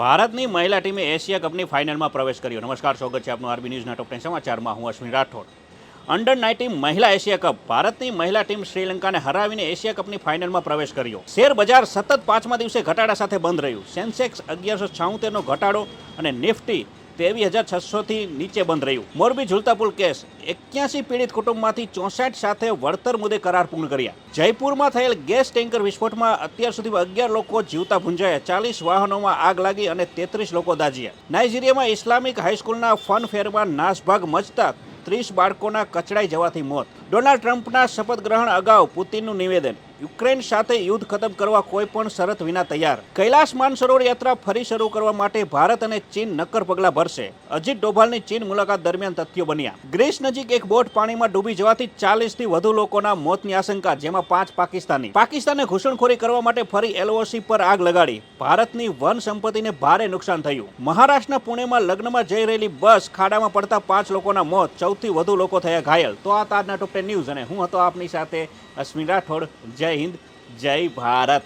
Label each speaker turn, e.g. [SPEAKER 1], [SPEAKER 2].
[SPEAKER 1] ભારતની મહિલા ટીમે એશિયા કપની ફાઇનલમાં પ્રવેશ કર્યો. નમસ્કાર, સ્વાગત છે આપનું આરબી ન્યૂઝના ટોપ ટેન સમાચારમાં. હું અશ્વિન રાઠોડ. અંડર નાઇન્ટીન મહિલા એશિયા કપ. ભારતની મહિલા ટીમ શ્રીલંકાને હરાવીને એશિયા કપની ફાઇનલમાં પ્રવેશ કર્યો. શેર બજાર સતત પાંચમા દિવસે ઘટાડા સાથે બંધ રહ્યું. સેન્સેક્સ અગિયારસો છાઉતેરનો ઘટાડો અને નિફ્ટી ત્રેવીસ હજાર છસોથી નીચે બંધ રહ્યું. મોરબી ઝુલતા પુલ કેસ. એક્યાસી પીડિત કુટુંબમાંથી ચોસઠ સાથે વળતર મુદ્દે કરાર પૂર્ણ કર્યા. જયપુરમાં થયેલ ગેસ ટેન્કર વિસ્ફોટમાં અત્યાર સુધીમાં અગિયાર લોકો જીવતા ભૂંજાયા. ચાલીસ વાહનોમાં આગ લાગી અને તેત્રીસ લોકો દાઝ્યા. નાઇજીરિયામાં ઇસ્લામિક હાઈસ્કૂલના ફન ફેરમાં નાસભાગ મચતા ત્રીસ બાળકોના કચડાઈ જવાથી મોત. ડોનાલ્ડ ટ્રમ્પના શપથ ગ્રહણ અગાઉ પુતિનનું નિવેદન. યુક્રેન સાથે યુદ્ધ ખતમ કરવા કોઈ પણ શરત વિના તૈયાર. કૈલાસ માનસરોવર યાત્રા ફરી શરૂ કરવા માટે ભારત અને ચીન નક્કર પગલાં ભરશે. અજીત ડોભાલની ચીન મુલાકાત દરમિયાન તથ્યો બન્યા. ગ્રીસ નજીક એક બોટ પાણીમાં ડૂબી જવાથી ચાલીસથી વધુ લોકોના મોતની આશંકા, જેમાં પાંચ પાકિસ્તાની. પાકિસ્તાને ઘૂસણખોરી કરવા માટે ફરી એલઓસી પર આગ લગાડી. ભારતની વન સંપત્તિને ભારે નુકસાન થયું. મહારાષ્ટ્રના પુણેમાં લગ્નમાં જઈ રહેલી બસ ખાડામાં પડતા પાંચ લોકોના મોત, ચૌદથી વધુ લોકો થયા ઘાયલ. તો આ તાજના ટોપ ટેન ન્યૂઝ અને હું હતો આપની સાથે અશ્વિન રાઠોડ. જય હિન્દ જય ભારત.